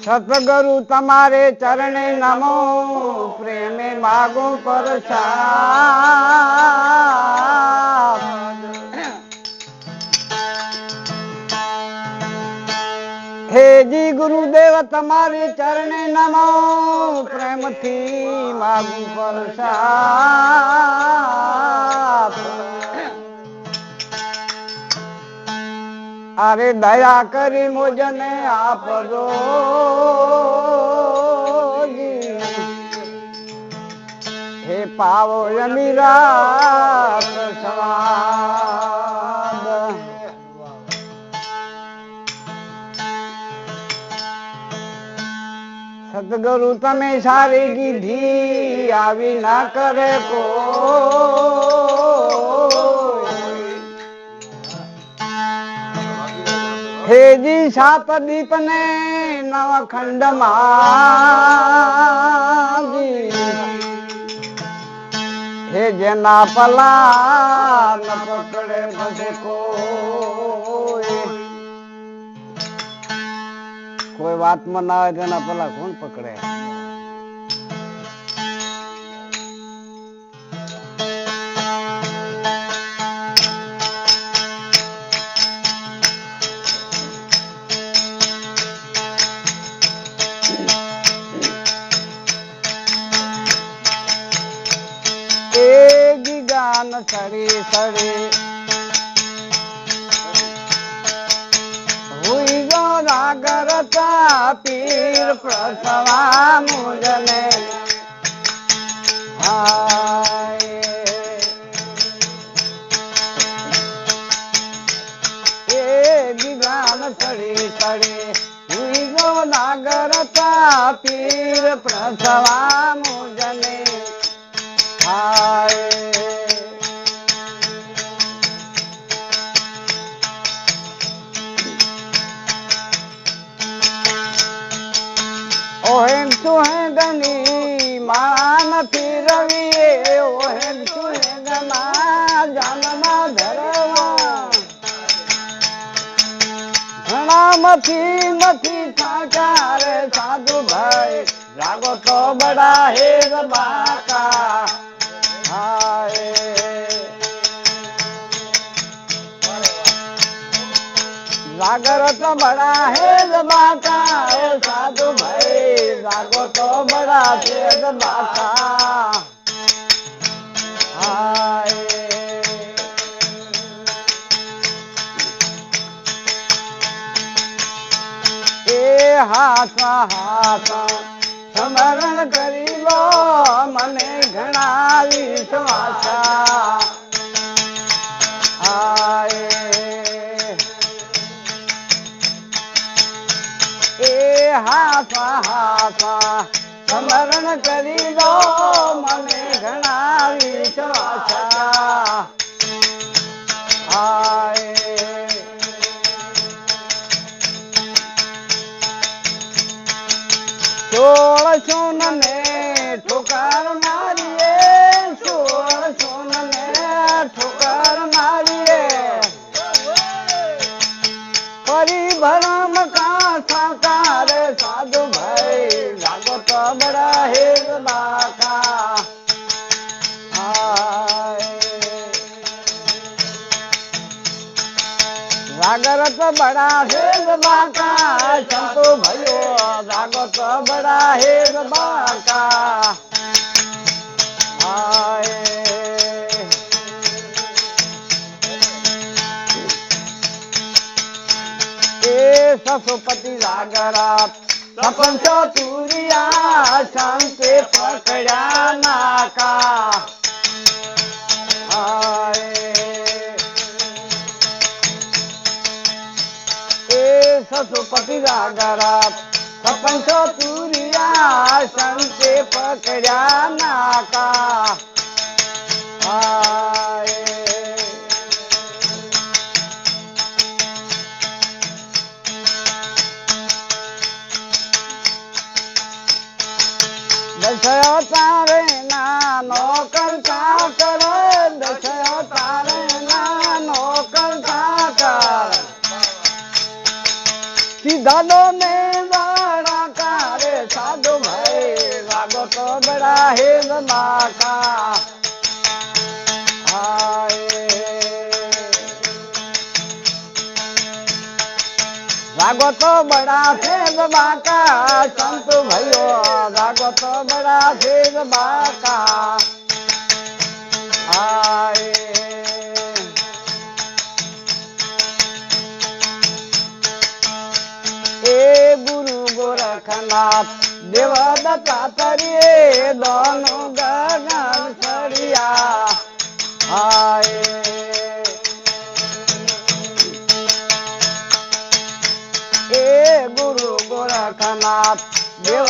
સતગુરુ તમારે ચરણે નમો, પ્રેમે માગો પરસાદ. હેજી ગુરુદેવ, તમારી ચરણે નમો, પ્રેમથી માગું પરસાદ. અરે દયા કરી મુજને આપજો હે પાવો અમીરા પ્રસાદ સદગુરુ તમે સારી કીધી આવી ના કરે કો હેજી સાત દીપ ને નવ ખંડ હે જેના પલા ન પકડે ભજે કોઈ. કોઈ વાતમાં ના હોય તેના પલા કોણ પકડે? સડી સડી. હુઈ ગો રાગરતા પીર પ્રસવા મુજને એ ગાન સડી સડી. હુઈ ગો નાગરતા પીર પ્રસવા મુજને હાય. ઓહેમ તુહે ગની મારા નથી રવિ ઓહેમ તુહે ગના જાનમાં ધરવા ઘણામાંથી નથી સાકાર સાધુ ભાઈ રાગો તો બડા હે બાકા રાગર તો બડા હે માતા હે સાધુ ભાઈ રાગો તો બડા હેર માતા. હાસા હાસા સ્મરણ કરી લો, મને ઘણા વિશ્વાસા. હાસા સ્મરણ કરી દો મને ઘણા વિશ્વાસા. આય સોળ સોન ને ઠોકર પરિભરમ કા સાકાર સાધુ ભાઈ? લાગો તો બડા હેર બાકા રાગરત બડા હેર બાકા સંતો ભયો રાગત બડા હેગ બાકા હાય. સસુપતિ રાગરા સપન ચતુરિયા, શાંતિ પકડ્યા નાકા. સસુપતિ રાગરાત સપન ચતુરિયા, શાંતિ પકડ્યા નાકા. હાય. દશયો તારે નાનો કરતા કરો દશયો તારે નાનો કરતા કર સીધાનો ને વાળા કારે સાધુ ભાઈ વાગો તો બડા હે માકા રાગો તો બડા ફેર બાકા સંત ભયો રાગો તો બડા ફેર બાકા આય એ ગુરુ ગોરખનાથ દેવદત્તા તરીએ દોન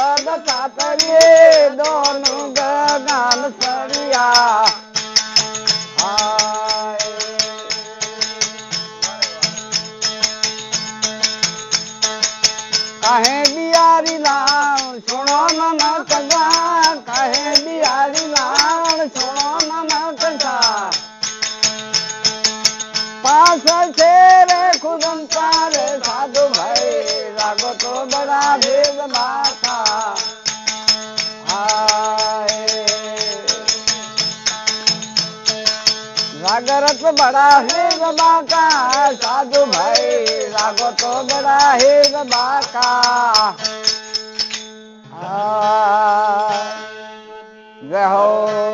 ભગતા કરીએ દોનું ગગન સરિયા કહે બિયારી લાલ સુણો ન કહે બિયારી લાલ ખુદંકાર સાધુ ભાઈ રાગો તો બડા દેવ માથા. રાગરત બડા હેગ બાકા સાધુ ભાઈ રાગો તો બડા હેગ બાકા જય હો.